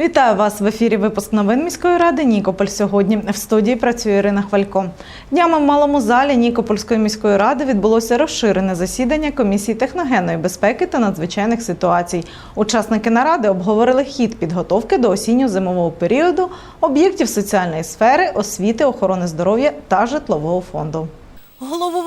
Вітаю вас в ефірі. Випуск новин міської ради Нікополь. Сьогодні в студії працює Ірина Хвалько. Днями в малому залі Нікопольської міської ради відбулося розширене засідання комісії техногенної безпеки та надзвичайних ситуацій. Учасники наради обговорили хід підготовки до осінньо-зимового періоду, об'єктів соціальної сфери, освіти, охорони здоров'я та житлового фонду.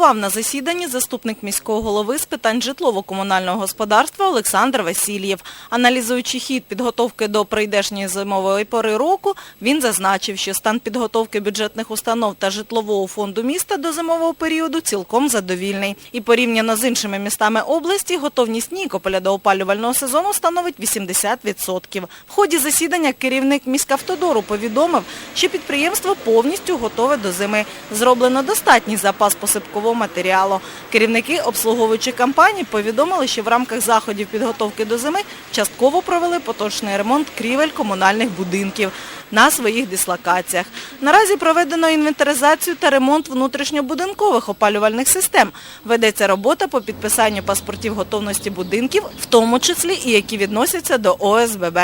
Головував на засіданні заступник міського голови з питань житлово-комунального господарства Олександр Васильєв. Аналізуючи хід підготовки до прийдешньої зимової пори року, він зазначив, що стан підготовки бюджетних установ та житлового фонду міста до зимового періоду цілком задовільний. І порівняно з іншими містами області, готовність Нікополя до опалювального сезону становить 80%. В ході засідання керівник міськавтодору повідомив, що підприємство повністю готове до зими. Зроблено достатній запас посипкового матеріалу. Керівники обслуговуючих компаній повідомили, що в рамках заходів підготовки до зими частково провели поточний ремонт крівель комунальних будинків на своїх дислокаціях. Наразі проведено інвентаризацію та ремонт внутрішньобудинкових опалювальних систем. Ведеться робота по підписанню паспортів готовності будинків, в тому числі і які відносяться до ОСББ.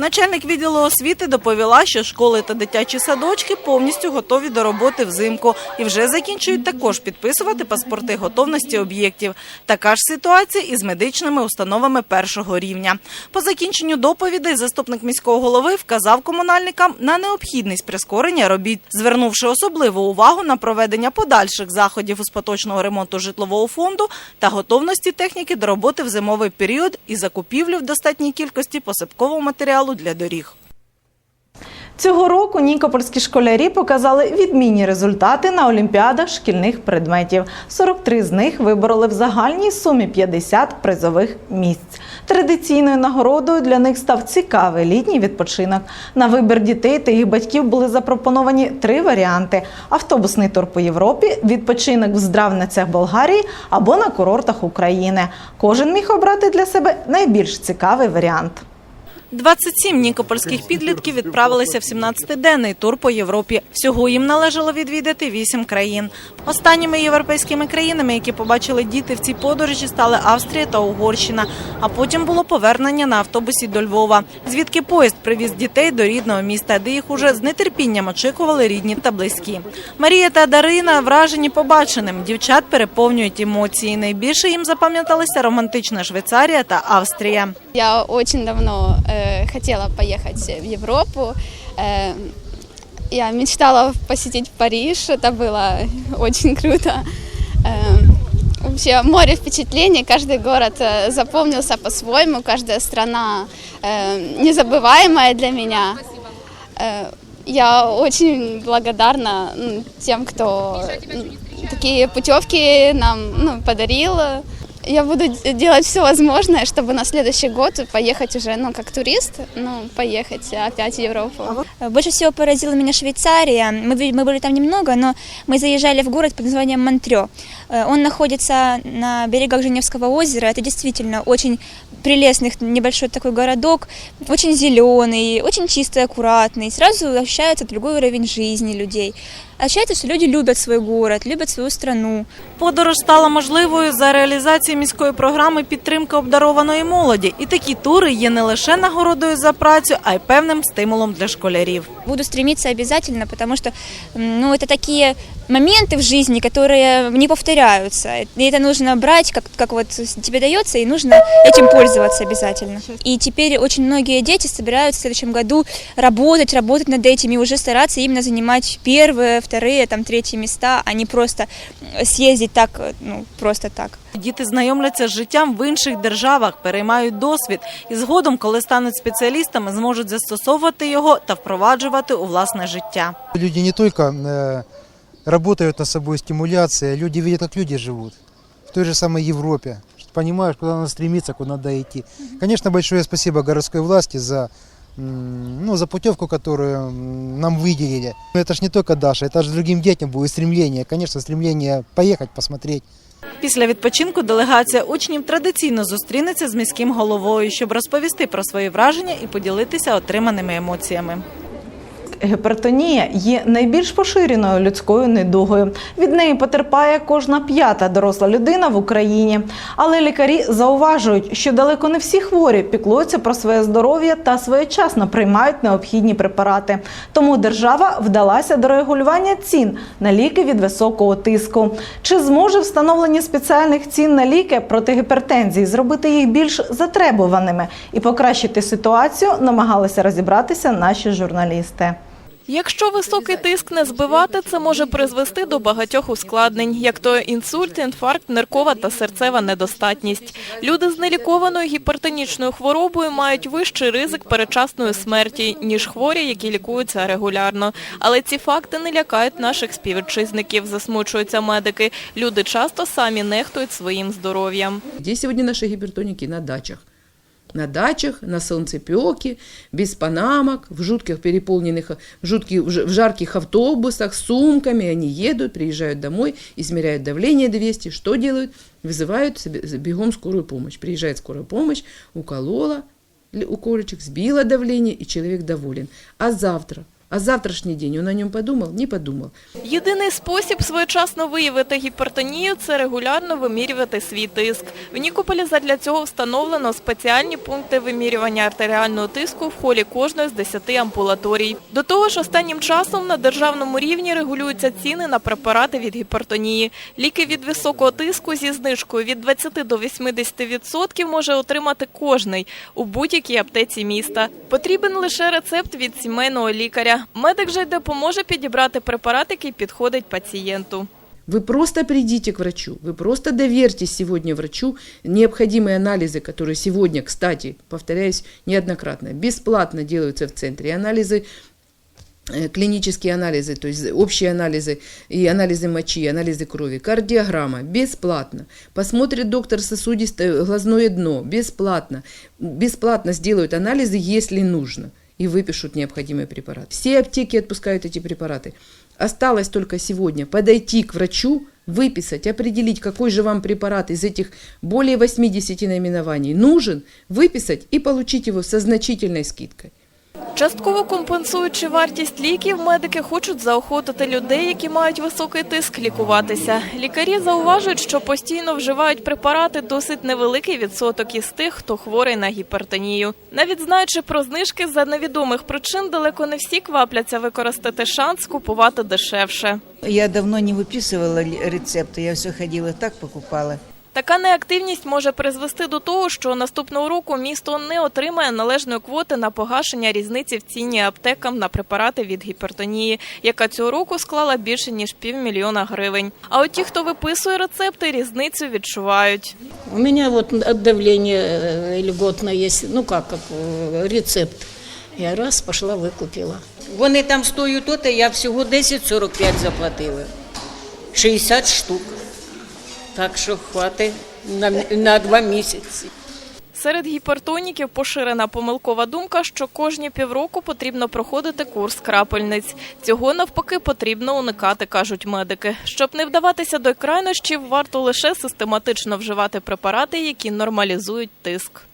Начальник відділу освіти доповіла, що школи та дитячі садочки повністю готові до роботи взимку і вже закінчують також підписувати паспорти готовності об'єктів. Така ж ситуація і з медичними установами першого рівня. По закінченню доповідей заступник міського голови вказав комунальникам на необхідність прискорення робіт, звернувши особливу увагу на проведення подальших заходів із поточного ремонту житлового фонду та готовності техніки до роботи в зимовий період і закупівлю в достатній кількості посипкового матеріалу для доріг. Цього року нікопольські школярі показали відмінні результати на олімпіадах шкільних предметів. 43 з них вибороли в загальній сумі 50 призових місць. Традиційною нагородою для них став цікавий літній відпочинок. На вибір дітей та їх батьків були запропоновані три варіанти: автобусний тур по Європі, відпочинок в здравницях Болгарії або на курортах України. Кожен міг обрати для себе найбільш цікавий варіант. 27 нікопольських підлітків відправилися в 17-денний тур по Європі. Всього їм належало відвідати 8 країн. Останніми європейськими країнами, які побачили діти в цій подорожі, стали Австрія та Угорщина. А потім було повернення на автобусі до Львова, звідки поїзд привіз дітей до рідного міста, де їх уже з нетерпінням очікували рідні та близькі. Марія та Дарина вражені побаченим. Дівчат переповнюють емоції. Найбільше їм запам'яталися романтична Швейцарія та Австрія. Я очень давно э, хотела поехать в Европу. Э, я мечтала посетить Париж, это было очень круто. Э, вообще море впечатлений, каждый город э, запомнился по-своему, каждая страна э, незабываемая для меня. Э, я очень благодарна тем, кто м, такие путевки нам ну, подарил. Я буду делать все возможное, чтобы на следующий год поехать уже, ну, как турист, ну, поехать опять в Европу. Больше всего поразила меня Швейцария. Мы, ви- мы были там немного, но мы заезжали в город под названием Монтрё. Э, Он находится на берегах Женевского озера. Это действительно очень прелестный небольшой такой городок, очень зеленый, очень чистый, аккуратный. Сразу ощущается другой уровень жизни людей. Ощущается, що люди люблять свой город, люблять свою страну. Подорож стала можливою за реалізації міської програми підтримки обдарованої молоді. І такі тури є не лише нагородою за працю, а й певним стимулом для школярів. Буду стремитися обязательно, тому що ну, це такие моменты в жизни, которые не повторяются. И это нужно брать, как, как вот тебе дается, и нужно этим пользоваться обязательно. И теперь очень многие дети собираются в следующем году работать, работать над этим и уже стараться именно занимать первые, вторые, там, третьи места, а не просто м, съездить так, э, ну, просто так. Діти знайомляться з життям в інших державах, переймають досвід і згодом, коли стануть спеціалістами, зможуть застосовувати його та впроваджувати у власне життя. Люди не только э, работают над собой стимуляция, люди видят, как люди живут. В той же самой Европе. Понимаешь, куда надо стремиться, куда надо идти. Конечно, большое спасибо городской власти за, м, ну, за путевку, которую м, нам выделили. Но Это ж не только Даша, это же другим детям будет стремление. Конечно, стремление поехать, посмотреть. Після відпочинку делегація учнів традиційно зустрінеться з міським головою, щоб розповісти про свої враження і поділитися отриманими емоціями. Гіпертонія є найбільш поширеною людською недугою. Від неї потерпає кожна п'ята доросла людина в Україні. Але лікарі зауважують, що далеко не всі хворі піклуються про своє здоров'я та своєчасно приймають необхідні препарати. Тому держава вдалася до регулювання цін на ліки від високого тиску. Чи зможе встановлення спеціальних цін на ліки проти гіпертензії зробити їх більш затребуваними і покращити ситуацію, намагалися розібратися наші журналісти. Якщо високий тиск не збивати, це може призвести до багатьох ускладнень, як то інсульт, інфаркт, ниркова та серцева недостатність. Люди з нелікованою гіпертонічною хворобою мають вищий ризик передчасної смерті, ніж хворі, які лікуються регулярно. Але ці факти не лякають наших співвітчизників, засмучуються медики. Люди часто самі нехтують своїм здоров'ям. Где сегодня наши гипертоники? На дачах На дачах, на солнцепеке, без панамок, в жутких переполненных, в, жутких, в ж- в жарких автобусах, с сумками. Они едут, приезжают домой, измеряют давление 200. Что делают? Вызывают себе- бегом скорую помощь. Приезжает скорая помощь, уколола ли- укольчик, сбила давление, и человек доволен. А завтра? а завтрашний день он о нем подумал? Не подумал. Єдиний спосіб своєчасно виявити гіпертонію – це регулярно вимірювати свій тиск. В Нікополі задля цього встановлено спеціальні пункти вимірювання артеріального тиску в холі кожної з 10 амбулаторій. До того ж, останнім часом на державному рівні регулюються ціни на препарати від гіпертонії. Ліки від високого тиску зі знижкою від 20 до 80% може отримати кожний у будь-якій аптеці міста. Потрібен лише рецепт від сімейного лікаря. Медик же й допоможе підібрати препарат, який підходить пацієнту. Вы просто придите к врачу, вы просто доверьтесь сегодня врачу необходимые анализы, которые сегодня, кстати, повторяюсь неоднократно, бесплатно делаются в центре. И анализы э, клинические анализы, то есть общие анализы и анализы мочи, и анализы крови, кардиограмма, бесплатно. Посмотрит доктор сосудистое глазное дно, бесплатно. Бесплатно сделают анализы, если нужно, И выпишут необходимый препарат. Все аптеки отпускают эти препараты. Осталось только сегодня подойти к врачу, выписать, определить, какой же вам препарат из этих более 80 наименований нужен, выписать и получить его со значительной скидкой. Частково компенсуючи вартість ліків, медики хочуть заохотити людей, які мають високий тиск, лікуватися. Лікарі зауважують, що постійно вживають препарати досить невеликий відсоток із тих, хто хворий на гіпертонію. Навіть знаючи про знижки за невідомих причин, далеко не всі квапляться використати шанс купувати дешевше. Я давно не выписывала ли- рецепты, я все ходила так покупала. Така неактивність може призвести до того, що наступного року місто не отримає належної квоти на погашення різниці в ціні аптекам на препарати від гіпертонії, яка цього року склала більше ніж півмільйона гривень. А от ті, хто виписує рецепти, різницю відчувають. У вот от давления э, льготное есть, ну как, как э, рецепт. Я раз пошла викупила. Вони там стоять то, то я всього 10,45 заплатила. 60 штук. Так що хватить на, на два місяці. Серед гіпертоніків поширена помилкова думка, що кожні півроку потрібно проходити курс крапельниць. Цього навпаки потрібно уникати, кажуть медики. Щоб не вдаватися до крайнощів, варто лише систематично вживати препарати, які нормалізують тиск.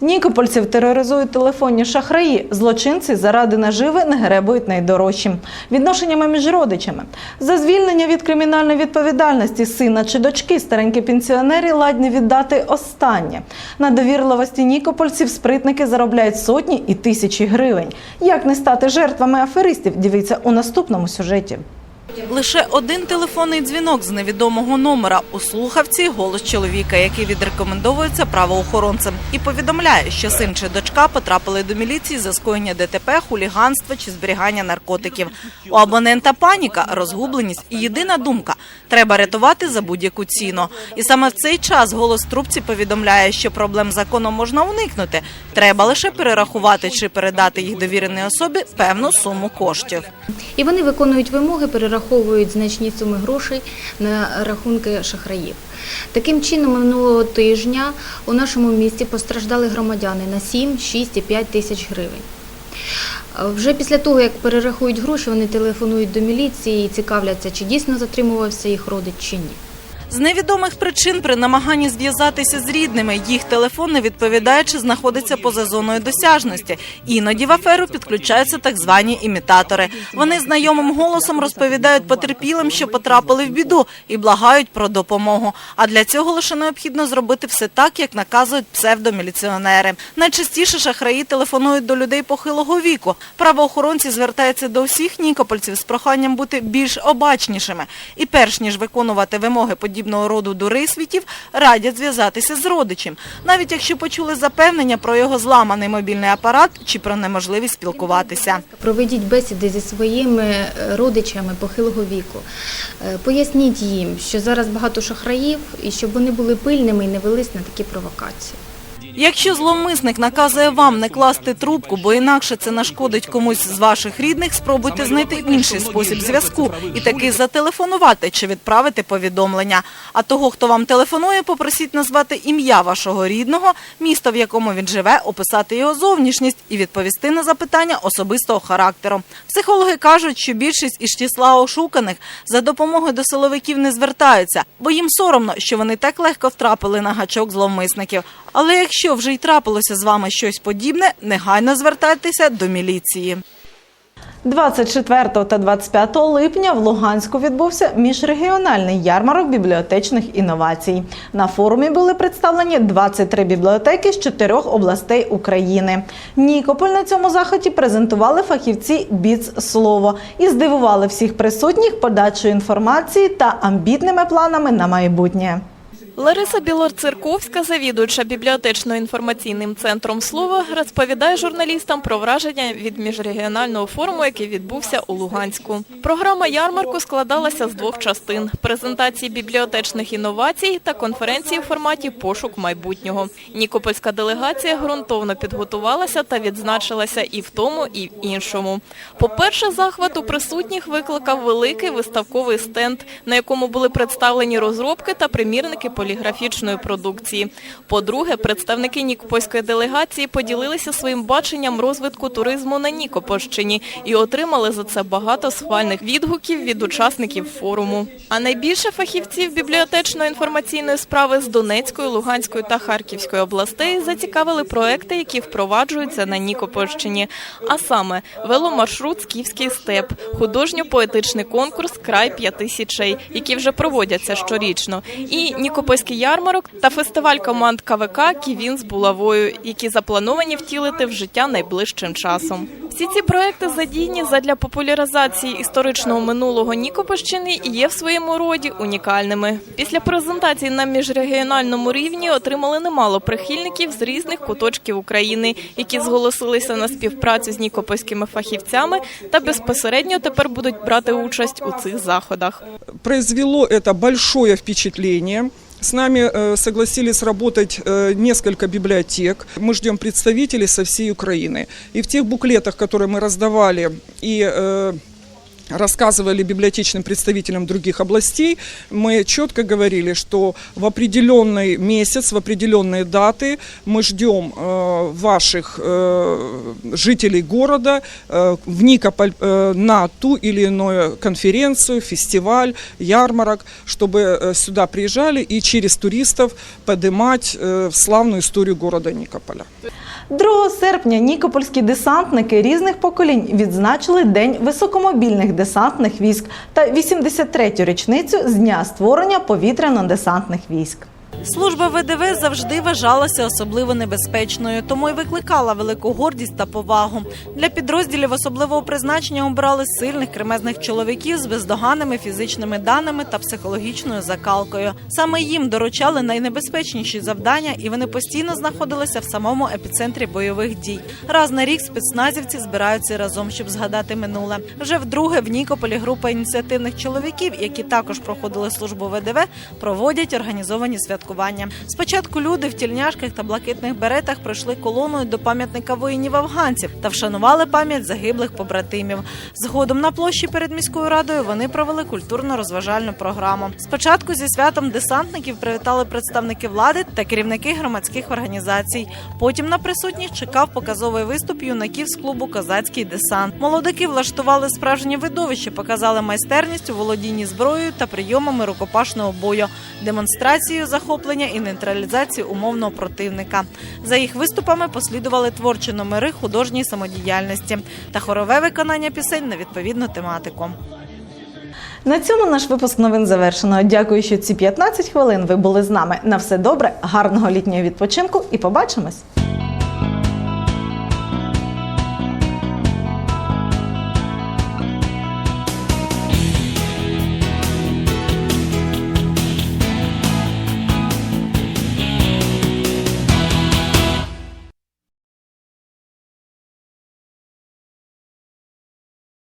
Нікопольців тероризують телефонні шахраї. Злочинці заради наживи не гребують найдорожчим відношеннями між родичами. За звільнення від кримінальної відповідальності сина чи дочки старенькі пенсіонери ладні віддати останнє. На довірливості нікопольців спритники заробляють сотні і тисячі гривень. Як не стати жертвами аферистів? Дивіться у наступному сюжеті. Лише один телефонний дзвінок з невідомого номера у слухавці голос чоловіка, який відрекомендовується правоохоронцем, і повідомляє, що син чи дочка потрапили до міліції за скоєння ДТП, хуліганства чи зберігання наркотиків. У абонента паніка, розгубленість і єдина думка треба рятувати за будь-яку ціну. І саме в цей час голос трубці повідомляє, що проблем законом можна уникнути. Треба лише перерахувати чи передати їх довіреній особі певну суму коштів. І вони виконують вимоги, перераховують значні суми грошей на рахунки шахраїв. Таким чином, минулого тижня у нашому місті постраждали громадяни на 7, 6 і 5 тисяч гривень. Вже після того, як перерахують гроші, вони телефонують до міліції і цікавляться, чи дійсно затримувався їх родич чи ні. З невідомих причин при намаганні зв'язатися з рідними їх телефон не відповідає чи знаходиться поза зоною досяжності. Іноді в аферу підключаються так звані імітатори. Вони знайомим голосом розповідають потерпілим, що потрапили в біду, і благають про допомогу. А для цього лише необхідно зробити все так, як наказують псевдоміліціонери. Найчастіше шахраї телефонують до людей похилого віку. Правоохоронці звертаються до всіх нікопольців з проханням бути більш обачнішими. І перш ніж виконувати вимоги подібного роду дурисвітів, радять зв'язатися з родичем, навіть якщо почули запевнення про його зламаний мобільний апарат чи про неможливість спілкуватися. Проведіть бесіди зі своїми е, родичами похилого віку. Е, Поясніть їм, що зараз багато шахраїв і щоб вони були пильними і не велись на такі провокації. Якщо зловмисник наказує вам не класти трубку, бо інакше це нашкодить комусь з ваших рідних, спробуйте знайти інший спосіб зв'язку і таки зателефонувати чи відправити повідомлення. А того, хто вам телефонує, попросіть назвати ім'я вашого рідного, місто, в якому він живе, описати його зовнішність і відповісти на запитання особистого характеру. Психологи кажуть, що більшість із числа ошуканих за допомогою до силовиків не звертаються, бо їм соромно, що вони так легко втрапили на гачок зловмисників. Але якщо вже й трапилося з вами щось подібне, негайно звертайтеся до міліції. 24 та 25 липня в Луганську відбувся міжрегіональний ярмарок бібліотечних інновацій. На форумі були представлені 23 бібліотеки з чотирьох областей України. Нікополь на цьому заході презентували фахівці Біц Слово і здивували всіх присутніх подачою інформації та амбітними планами на майбутнє. Лариса Білоцерковська, завідуюча бібліотечно-інформаційним центром «Слово», розповідає журналістам про враження від міжрегіонального форуму, який відбувся у Луганську. Програма ярмарку складалася з двох частин – презентації бібліотечних інновацій та конференції в форматі «Пошук майбутнього». Нікопольська делегація ґрунтовно підготувалася та відзначилася і в тому, і в іншому. По-перше, захват у присутніх викликав великий виставковий стенд, на якому були представлені розробки та примірники поліграфічної продукції. По-друге, представники Нікопольської делегації поділилися своїм баченням розвитку туризму на Нікопольщині і отримали за це багато схвальних відгуків від учасників форуму. А найбільше фахівців бібліотечно-інформаційної справи з Донецької, Луганської та Харківської областей зацікавили проекти, які впроваджуються на Нікопольщині. А саме веломаршрут «Скіфський степ», художньо-поетичний конкурс Край п'яти січей, які вже проводяться щорічно, і Нікопольський ярмарок та фестиваль команд КВК Ківін з булавою, які заплановані втілити в життя найближчим часом. Всі ці проекти задійні задля популяризації історичного минулого Нікопольщини і є в своєму роді унікальними. Після презентації на міжрегіональному рівні отримали немало прихильників з різних куточків України, які зголосилися на співпрацю з нікопольськими фахівцями та безпосередньо тепер будуть брати участь у цих заходах. произвело это большое впечатление. С нами э, согласились работать э, несколько библиотек. Мы ждем представителей со всей Украины. И в тех буклетах, которые мы раздавали и э, рассказывали библиотечным представителям других областей, мы четко говорили, что в определенный месяц, в определенные даты мы ждем э, ваших э, жителей города э, в Никополь э, на ту или иную конференцию, фестиваль, ярмарок, чтобы э, сюда приезжали и через туристов поднимать э, славную историю города Никополя. 2 серпня нікопольські десантники різних поколінь відзначили День високомобільних десантних військ та 83-ю річницю з дня створення повітряно-десантних військ. Служба ВДВ завжди вважалася особливо небезпечною, тому й викликала велику гордість та повагу. Для підрозділів особливого призначення обрали сильних кремезних чоловіків з бездоганними фізичними даними та психологічною закалкою. Саме їм доручали найнебезпечніші завдання, і вони постійно знаходилися в самому епіцентрі бойових дій. Раз на рік спецназівці збираються разом, щоб згадати минуле. Вже вдруге в Нікополі група ініціативних чоловіків, які також проходили службу ВДВ, проводять організовані свята святкування. Спочатку люди в тільняшках та блакитних беретах пройшли колоною до пам'ятника воїнів афганців та вшанували пам'ять загиблих побратимів. Згодом на площі перед міською радою вони провели культурно-розважальну програму. Спочатку зі святом десантників привітали представники влади та керівники громадських організацій. Потім на присутніх чекав показовий виступ юнаків з клубу Козацький десант. Молодики влаштували справжнє видовище, показали майстерність у володінні зброєю та прийомами рукопашного бою, демонстрацію захоплення і нейтралізації умовного противника. За їх виступами послідували творчі номери художньої самодіяльності та хорове виконання пісень на відповідну тематику. На цьому наш випуск новин завершено. Дякую, що ці 15 хвилин ви були з нами. На все добре, гарного літнього відпочинку і побачимось!